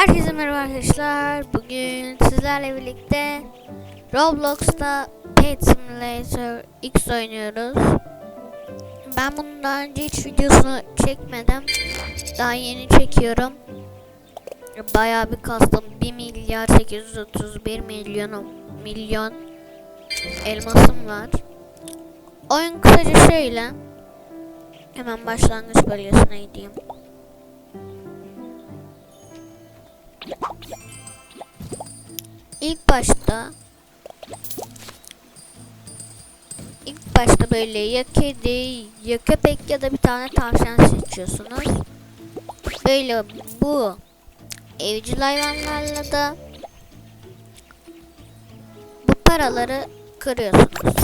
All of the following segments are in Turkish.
Herkese merhaba arkadaşlar. Bugün sizlerle birlikte Roblox'ta Pet Simulator X oynuyoruz. Ben bunun daha önce hiç videosunu çekmedim. Daha yeni çekiyorum. Bayağı bir kastım. 1 milyar 831 milyon milyon elmasım var. Oyun kısaca şöyle. Hemen başlangıç bölgesine gideyim. İlk başta ilk başta böyle ya kedi ya köpek ya da bir tane tavşan seçiyorsunuz. Böyle bu evcil hayvanlarla da bu paraları kırıyorsunuz.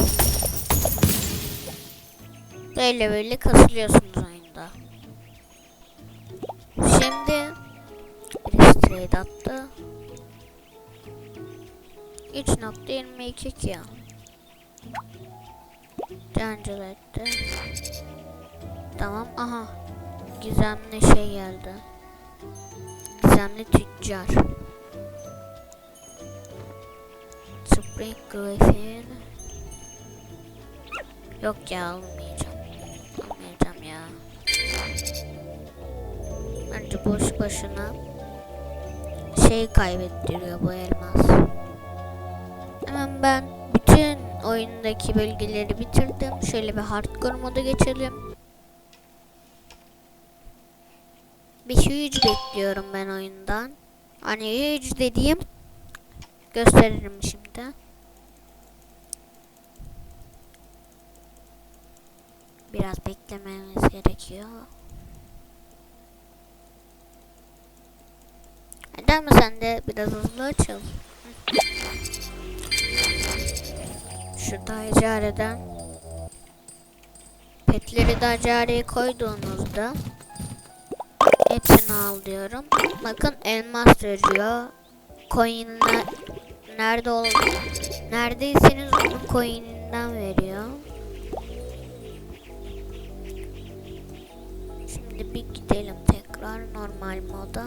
Böyle böyle kasılıyorsunuz oyunda. Şimdi trade attı. 3.22 ki Cancel etti. Tamam aha. Gizemli şey geldi. Gizemli tüccar. Spring Griffin. Yok ya almayacağım. Almayacağım ya. Bence boş başına şey kaybettiriyor bu elmas. Hemen ben bütün oyundaki bölgeleri bitirdim. Şöyle bir hardcore moda geçelim. Bir huge bekliyorum ben oyundan. Hani huge dediğim gösteririm şimdi. Biraz beklememiz gerekiyor. Neden mi sen de biraz hızlı açıl? Şurada icareden petleri de icareye koyduğunuzda hepsini al diyorum. Bakın elmas veriyor. Coin'ler nerede ol neredeyseniz onun coin'inden veriyor. Şimdi bir gidelim tekrar normal moda.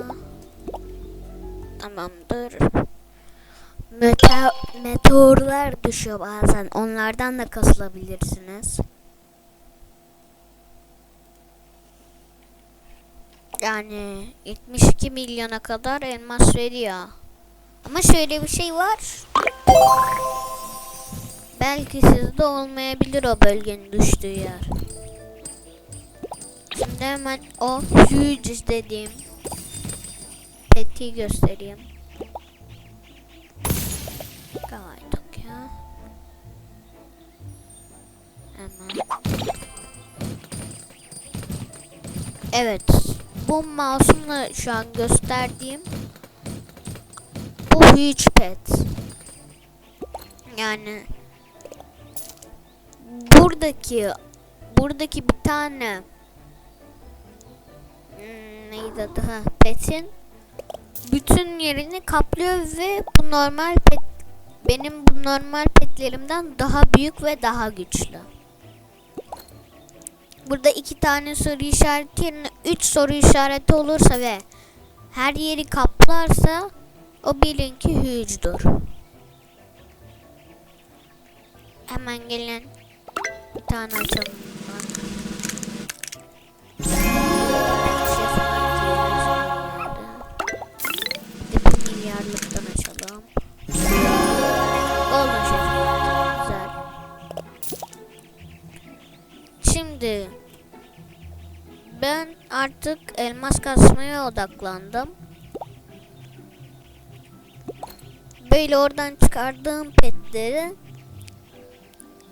Tamamdır. Mete meteorlar düşüyor bazen. Onlardan da kasılabilirsiniz. Yani 72 milyona kadar elmas veriyor. Ama şöyle bir şey var. Belki sizde olmayabilir o bölgenin düştüğü yer. Şimdi hemen o huge dediğim peti göstereyim. Hemen. Evet. Bu mouse'umla şu an gösterdiğim bu huge pet. Yani buradaki buradaki bir tane hmm, neydi adı ha petin bütün yerini kaplıyor ve bu normal pet benim bu normal petlerimden daha büyük ve daha güçlü. Burada iki tane soru işareti yerine üç soru işareti olursa ve her yeri kaplarsa o bilin ki huge'dur. Hemen gelin bir tane açalım. Kasmaya odaklandım. Böyle oradan çıkardığım petleri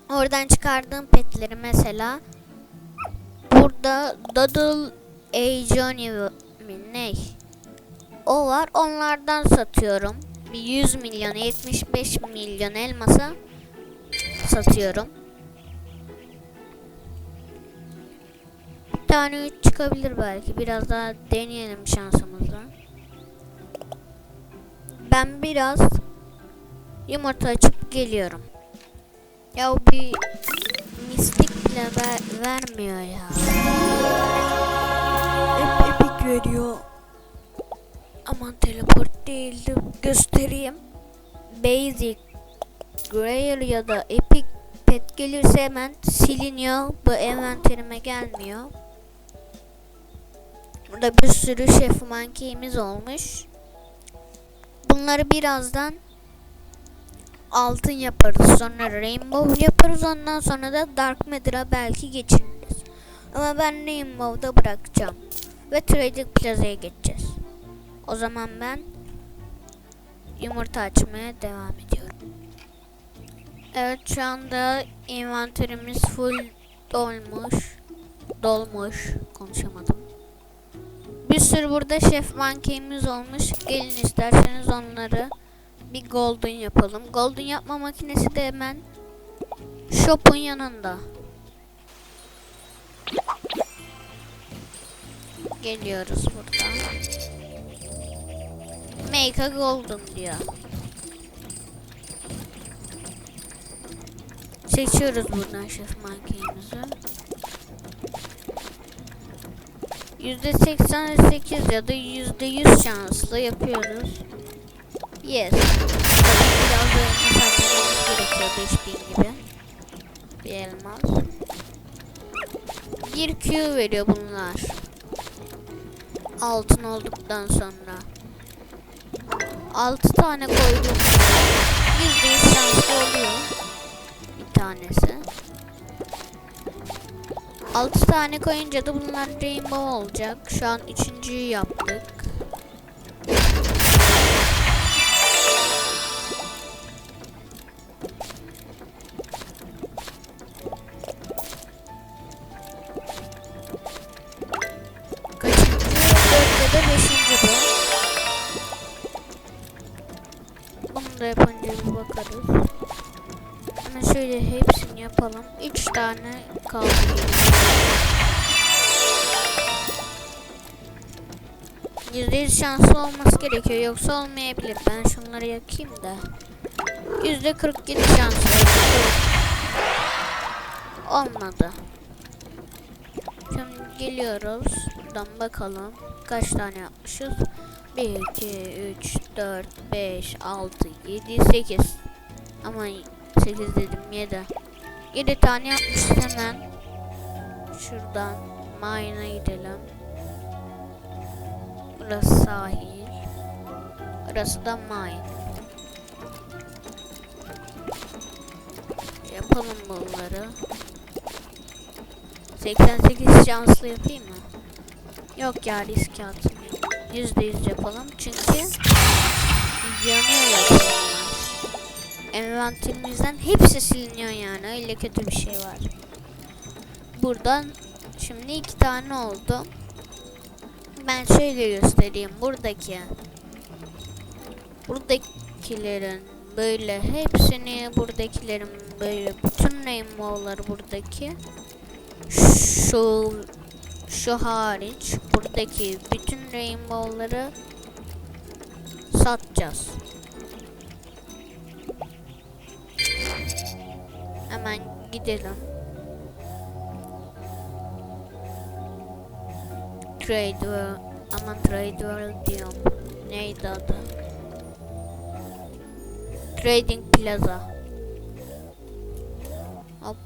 oradan çıkardığım petleri mesela burada Doodle A Johnny mi ne? O var. Onlardan satıyorum. Bir 100 milyon 75 milyon elmasa satıyorum. Tane 3 çıkabilir belki. Biraz daha deneyelim şansımızla. Ben biraz yumurta açıp geliyorum. Ya o bir mistik bile ver, vermiyor ya. Hep epik veriyor. Aman teleport değildi. Göstereyim. Basic, Grail ya da Epic Pet gelirse hemen siliniyor. Bu envanterime gelmiyor. Burada bir sürü Chef Monkey'imiz olmuş. Bunları birazdan altın yaparız. Sonra Rainbow yaparız. Ondan sonra da Dark Matter'a belki geçiririz. Ama ben Rainbow'da bırakacağım. Ve Trading Plaza'ya geçeceğiz. O zaman ben yumurta açmaya devam ediyorum. Evet şu anda envanterimiz full dolmuş. Dolmuş. Konuşamadım. Sürü burada Chef Monkey'imiz olmuş. Gelin isterseniz onları bir golden yapalım. Golden yapma makinesi de hemen shop'un yanında. Geliyoruz buradan. Make a golden diyor. Seçiyoruz buradan şef makinemizi. %88 ya da %100 şanslı yapıyoruz. Yes. Biraz da harcamamız gerekiyor 5000 gibi. Bir elmas. Bir Q veriyor bunlar. Altın olduktan sonra. 6 tane koydum. %100 şanslı oluyor. Bir tanesi. 6 tane koyunca da bunlar rainbow olacak. Şu an üçüncüyü yaptık. Şanslı olması gerekiyor. Yoksa olmayabilir. Ben şunları yakayım da. Yüzde kırk yedi şanslı. Olmadı. Şimdi geliyoruz. Buradan bakalım. Kaç tane yapmışız? 1, 2, 3, 4, 5, 6, 7, 8. Ama 8 dedim 7. 7 tane yapmışız hemen. Şuradan mine'a gidelim. Burası sahil. Burası da mine. Yapalım bunları. 88 şanslı yapayım mı? Yok ya risk atmayayım. %100 yapalım çünkü yanıyor ya. Envanterimizden hepsi siliniyor yani öyle kötü bir şey var. Buradan şimdi iki tane oldu. Ben şöyle göstereyim buradaki buradakilerin böyle hepsini buradakilerin böyle bütün rainbow'ları buradaki şu şu hariç buradaki bütün rainbow'ları satacağız. Hemen gidelim. Trade World, aman Trade World diyorum. Neydi adı? Trading Plaza. Hop.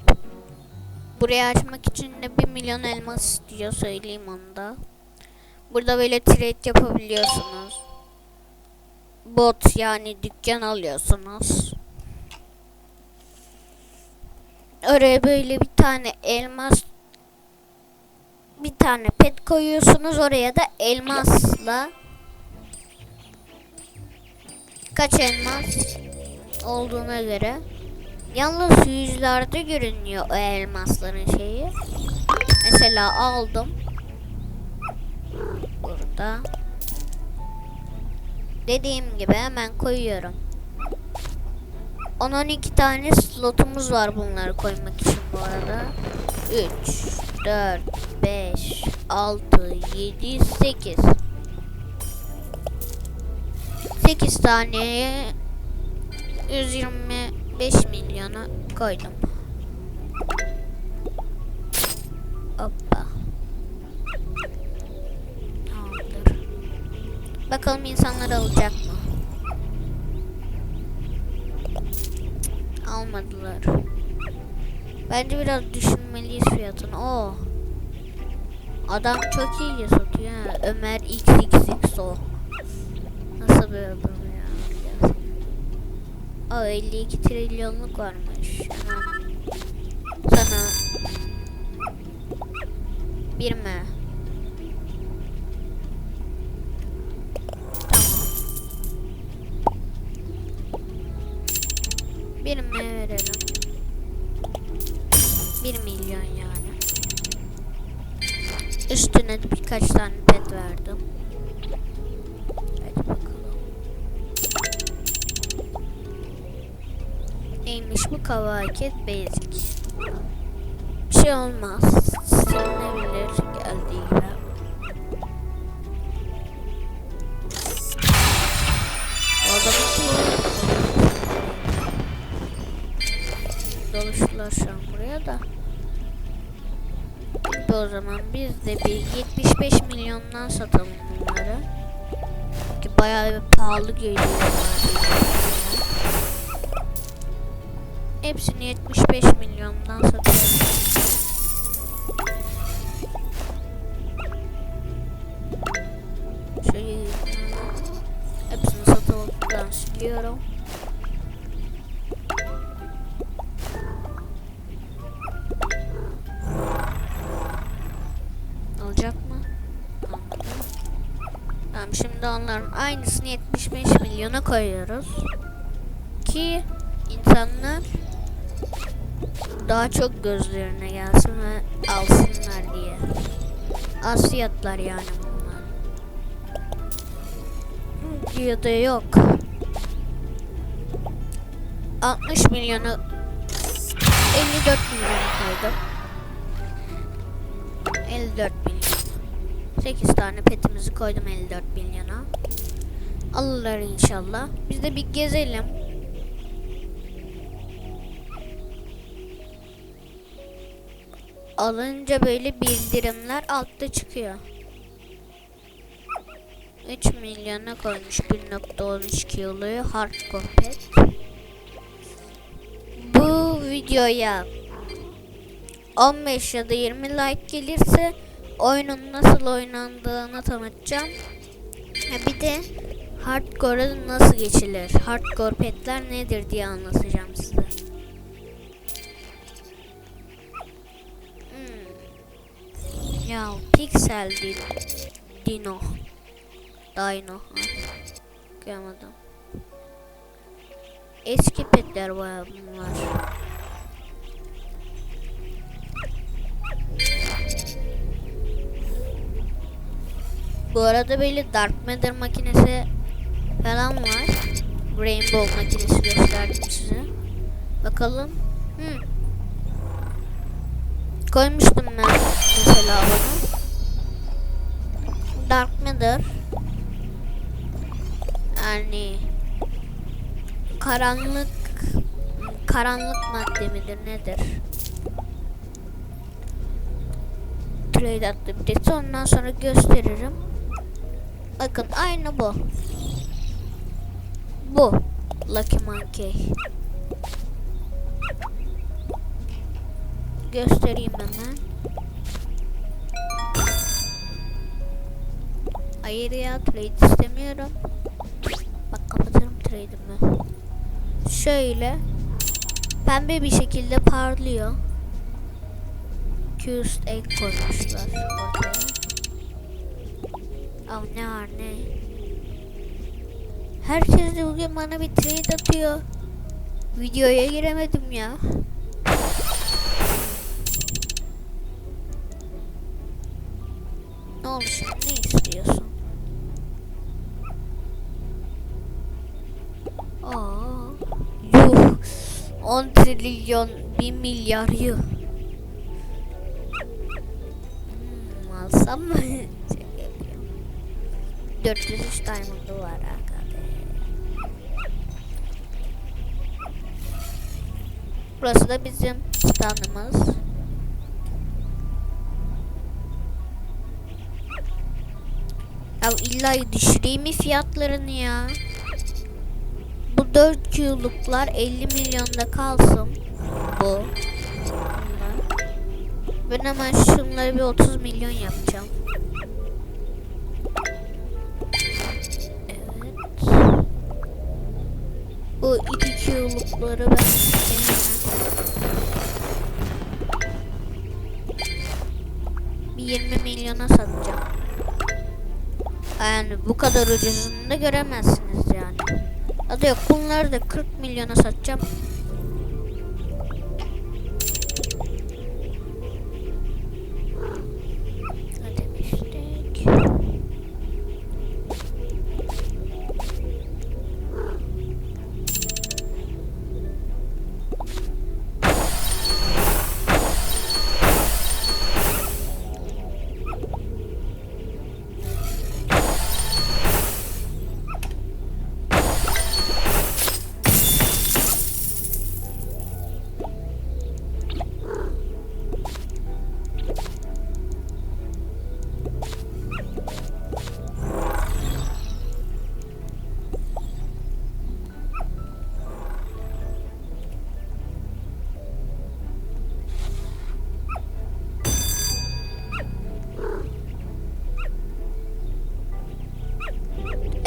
Burayı açmak için de 1 milyon elmas istiyor söyleyeyim onu da. Burada böyle trade yapabiliyorsunuz. Bot yani dükkan alıyorsunuz. Oraya böyle bir tane elmas bir tane pet koyuyorsunuz oraya da elmasla. Kaç elmas olduğuna göre. Yalnız yüzlerde görünüyor o elmasların şeyi. Mesela aldım. Burada. Dediğim gibi hemen koyuyorum. 10-12 tane slotumuz var bunları koymak için bu arada. 3 4 5 6 7 8 8 taneye 125 milyona koydum. Hoppa. Tamamdır. Bakalım insanlar alacak mı? Almadılar. Bence biraz düşünmeliyiz fiyatını. Oo. Adam çok iyi satıyor ha. Ömer XXXO. Nasıl bir adam ya? Aa 52 trilyonluk varmış. Hemen sana bir mi? Tamam. Bir mi verelim? Bir milyon yani. Üstüne birkaç tane pet verdim. Hadi bakalım. Neymiş bu kava hareket basic. Bir şey olmaz. Silinebilir geldiği gibi. Doluştular şu an buraya da. O zaman biz de bir 75 milyondan satalım bunları. Ki bayağı bir pahalı geliyorlar. Hepsini 75 milyondan satıyorum. Şöyle hepsini satılıktan siliyorum. Onların aynısını 75 milyona koyuyoruz. Ki insanlar daha çok gözlerine gelsin ve alsınlar diye. Az fiyatlar yani bunlar. Ya da yok. 60 milyonu 54 milyona koydum. 54 milyon. 8 tane petimizi koydum 54 milyona. Alırlar inşallah. Biz de bir gezelim. Alınca böyle bildirimler altta çıkıyor. 3 milyona koymuş 1.13 kiloyu hardcore pet. Bu videoya 15 ya da 20 like gelirse oyunun nasıl oynandığını tanıtacağım. Ha bir de hardcore'a nasıl geçilir, hardcore petler nedir diye anlatacağım size. Hmm. Ya Pixel din Dino. Dino. Okuyamadım. Eski petler bayağı bunlar. Bu arada böyle Dark Matter makinesi falan var. Rainbow makinesi gösterdim size. Bakalım. Hmm. Koymuştum ben mesela bunu. Dark Matter. Yani karanlık karanlık madde midir nedir? Trade attı bir de ondan sonra gösteririm. Bakın aynı bu. Bu. Lucky Monkey. Göstereyim hemen. Hayır ya trade istemiyorum. Bak kapatırım trade'imi. Şöyle. Pembe bir şekilde parlıyor. Cused egg koymuşlar ortaya. Av ne var ne? Herkes de bugün bana bir trade atıyor. Videoya giremedim ya. Ne şimdi? Ne istiyorsun? Aa, yuh. 10 trilyon 1 milyar yuh. Hmm, alsam mı? Şaka yapıyorum. 403 diamond'u var arkadaşlar. Burası da bizim standımız. Ya illa düşüreyim mi fiyatlarını ya? Bu 4 Q'luklar 50 milyonda kalsın. Bu. Ben hemen şunları bir 30 milyon yapacağım. 2 Q'lukları ben deneyeceğim. Bir 20 milyona satacağım. Yani bu kadar ucuzunu da göremezsiniz yani. Hadi yok bunları da 40 milyona satacağım.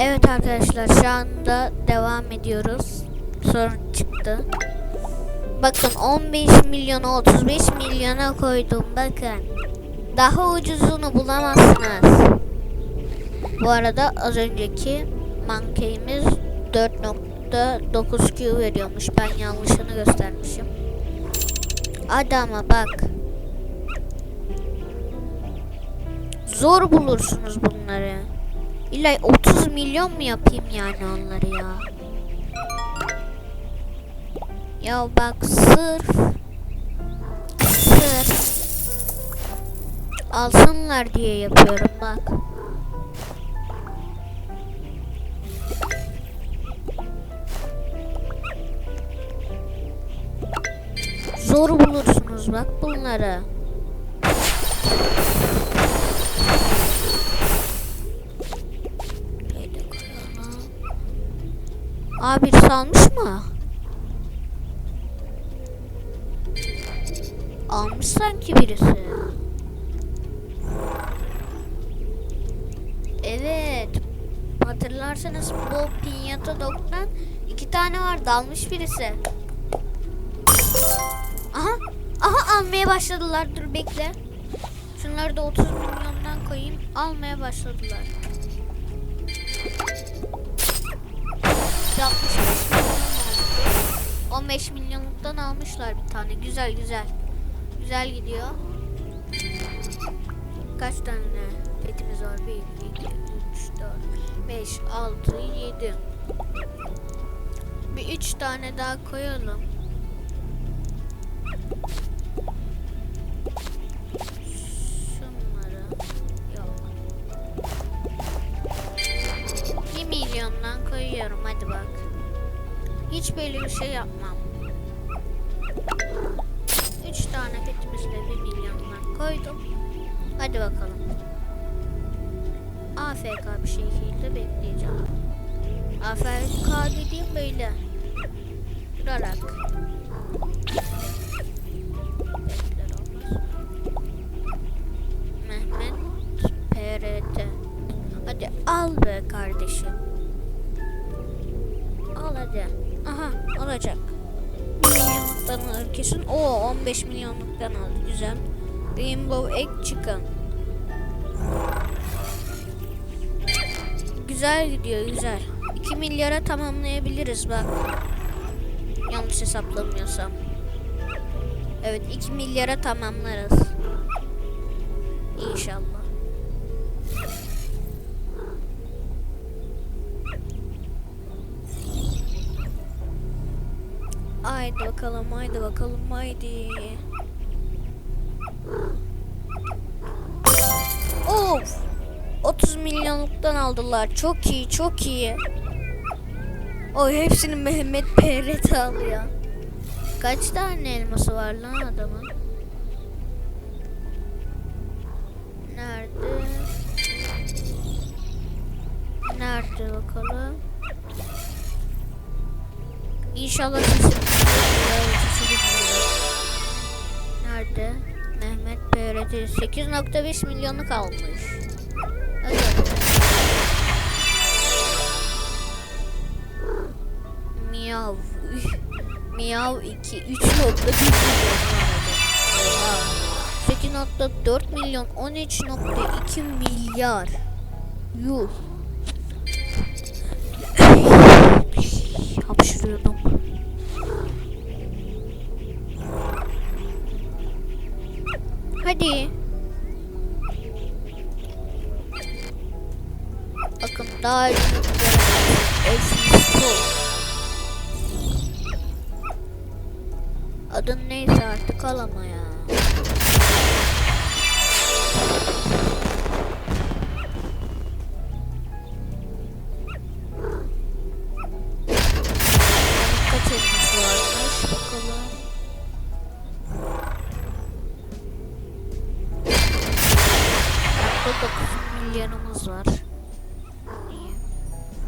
Evet arkadaşlar şu anda devam ediyoruz. Sorun çıktı. Bakın 15 milyona 35 milyona koydum bakın. Daha ucuzunu bulamazsınız. Bu arada az önceki mankeyimiz 4.9 Q veriyormuş. Ben yanlışını göstermişim. Hadi ama bak. Zor bulursunuz bunları. İlla 30 milyon mu yapayım yani onları ya? Ya bak sırf sırf alsınlar diye yapıyorum bak. Zor bulursunuz bak bunları. Abi salmış mı? Almış sanki birisi. Evet. Hatırlarsanız bu pinyata doktan iki tane var dalmış birisi. Aha. Aha almaya başladılar. Dur bekle. Şunları da 30 milyondan koyayım. Almaya başladılar. 65 milyon oldu. 15 milyonluktan almışlar bir tane. Güzel güzel. Güzel gidiyor. Kaç tane petimiz var? 1, 2, 3, 4, 5, 6, 7. Bir 3 tane daha koyalım. Bir şey yapmam. 3 tane petimizle 1 milyondan koydum. Hadi bakalım. AFK bir şekilde bekleyeceğim. AFK dediğim böyle. Durarak. Mehmet PRT. Hadi al be kardeşim. Al hadi. Aha alacak. 1 milyonluktan alır kesin. Oo 15 milyonluktan aldı. Güzel. Rainbow Egg Chicken. Güzel gidiyor güzel. 2 milyara tamamlayabiliriz bak. Yanlış hesaplamıyorsam. Evet 2 milyara tamamlarız. İnşallah. Haydi bakalım, haydi bakalım, haydi. Of! 30 milyonluktan aldılar. Çok iyi, çok iyi. Oy hepsini Mehmet PRT alıyor. Kaç tane elması var lan adamın? Nerede? Nerede bakalım? İnşallah sesim Nerede? Mehmet BRT 8.5 milyonu kalmış. Hadi. Miyav. Miyav 2 3.1 milyon Oha. 8.4 milyon 13.2 milyar. Yuh. Hapşırıyordum. Hadi. Bakın daha Adın neyse artık al ama ya. Milyarımız var.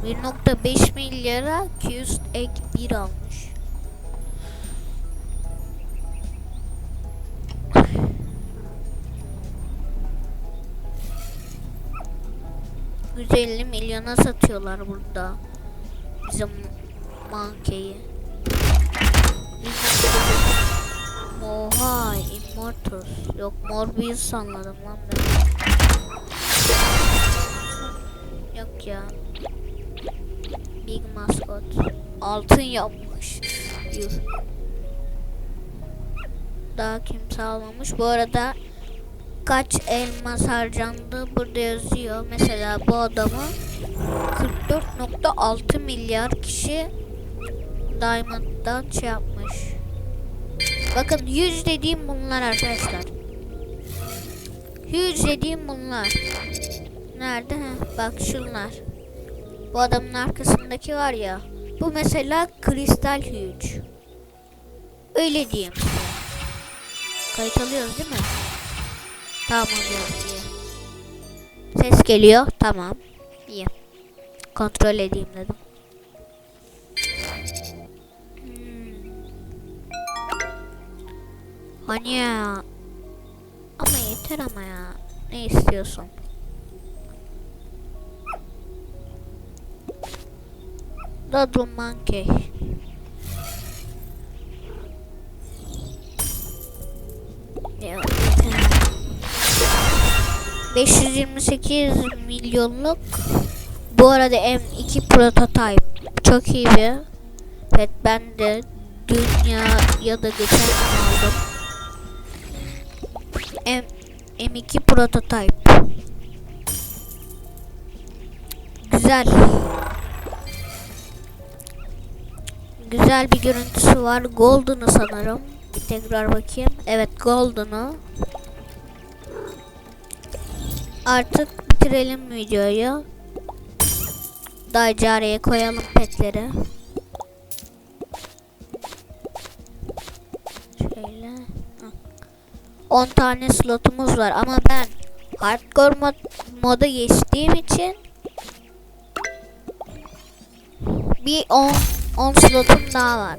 İyi. 1.5 milyara 200 ek 1 almış. ...150 milyona satıyorlar burada. Bizim mankeyi. Oha, Immortus. Yok, Morbius sanladım lan ben. Yok ya. Big Mascot. Altın yapmış. Yuh. Daha kimse almamış. Bu arada kaç elmas harcandı burada yazıyor. Mesela bu adamı 44.6 milyar kişi Diamond'dan şey yapmış. Bakın 100 dediğim bunlar arkadaşlar. 100 dediğim bunlar. Nerede? Heh, bak şunlar. Bu adamın arkasındaki var ya. Bu mesela kristal huge. Öyle diyeyim. Kayıt alıyoruz değil mi? Tamam alıyoruz iyi. Ses geliyor. Tamam. İyi. Kontrol edeyim dedim. Hmm. Hani ya. Ama yeter ama ya. Ne istiyorsun? Little monkey. Ya, 528 milyonluk. Bu arada M2 prototype. Çok iyi bir evet ben de dünya ya da geçen aldım. M M2 prototype. Güzel güzel bir görüntüsü var. Golden'ı sanırım. Bir tekrar bakayım. Evet golden'ı. Artık bitirelim videoyu. Daycareye koyalım petleri. Şöyle. Heh. 10 tane slotumuz var ama ben hardcore mod moda geçtiğim için bir 10 10 slotum daha var.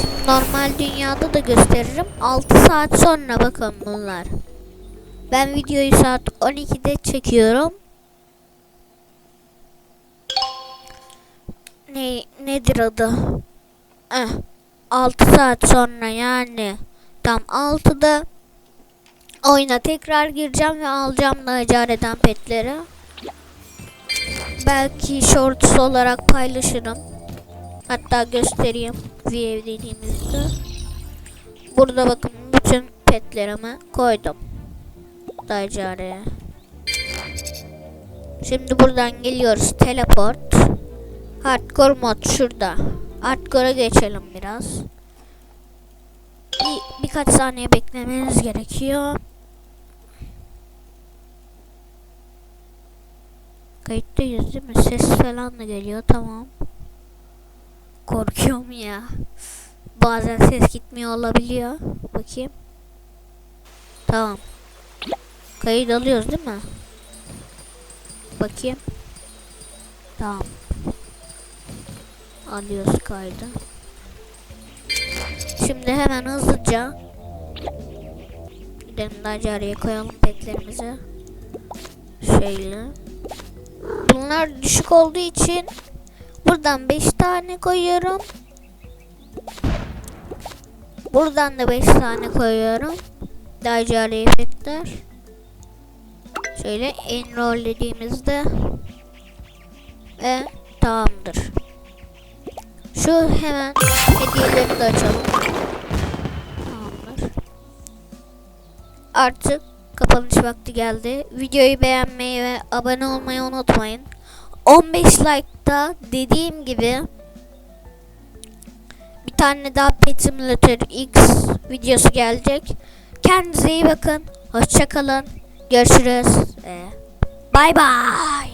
Şimdi normal dünyada da gösteririm. 6 saat sonra bakın bunlar. Ben videoyu saat 12'de çekiyorum. Ne nedir adı? Eh, 6 saat sonra yani tam 6'da oyuna tekrar gireceğim ve alacağım Nacare'den petleri. Belki shorts olarak paylaşırım. Hatta göstereyim view dediğimizde. Burada bakın bütün petlerimi koydum. Dacare'ye. Şimdi buradan geliyoruz teleport. Hardcore mod şurada. Hardcore'a geçelim biraz. Bir, birkaç saniye beklemeniz gerekiyor. Kayıttayız değil mi? Ses falan da geliyor tamam. Korkuyorum ya. Bazen ses gitmiyor olabiliyor. Bakayım. Tamam. Kayıt alıyoruz değil mi? Bakayım. Tamam. Alıyoruz kaydı. Şimdi hemen hızlıca gidelim Dacarı'ya koyalım petlerimizi. Şöyle. Bunlar düşük olduğu için buradan 5 tane koyuyorum. Buradan da 5 tane koyuyorum. Dacarı petler. Şöyle enroll dediğimizde ve tamamdır. Şu hemen hediyeleri de açalım. Tamamdır. Artık kapanış vakti geldi. Videoyu beğenmeyi ve abone olmayı unutmayın. 15 like'da dediğim gibi bir tane daha Pet Simulator X videosu gelecek. Kendinize iyi bakın. Hoşçakalın. Görüşürüz. Bay bay.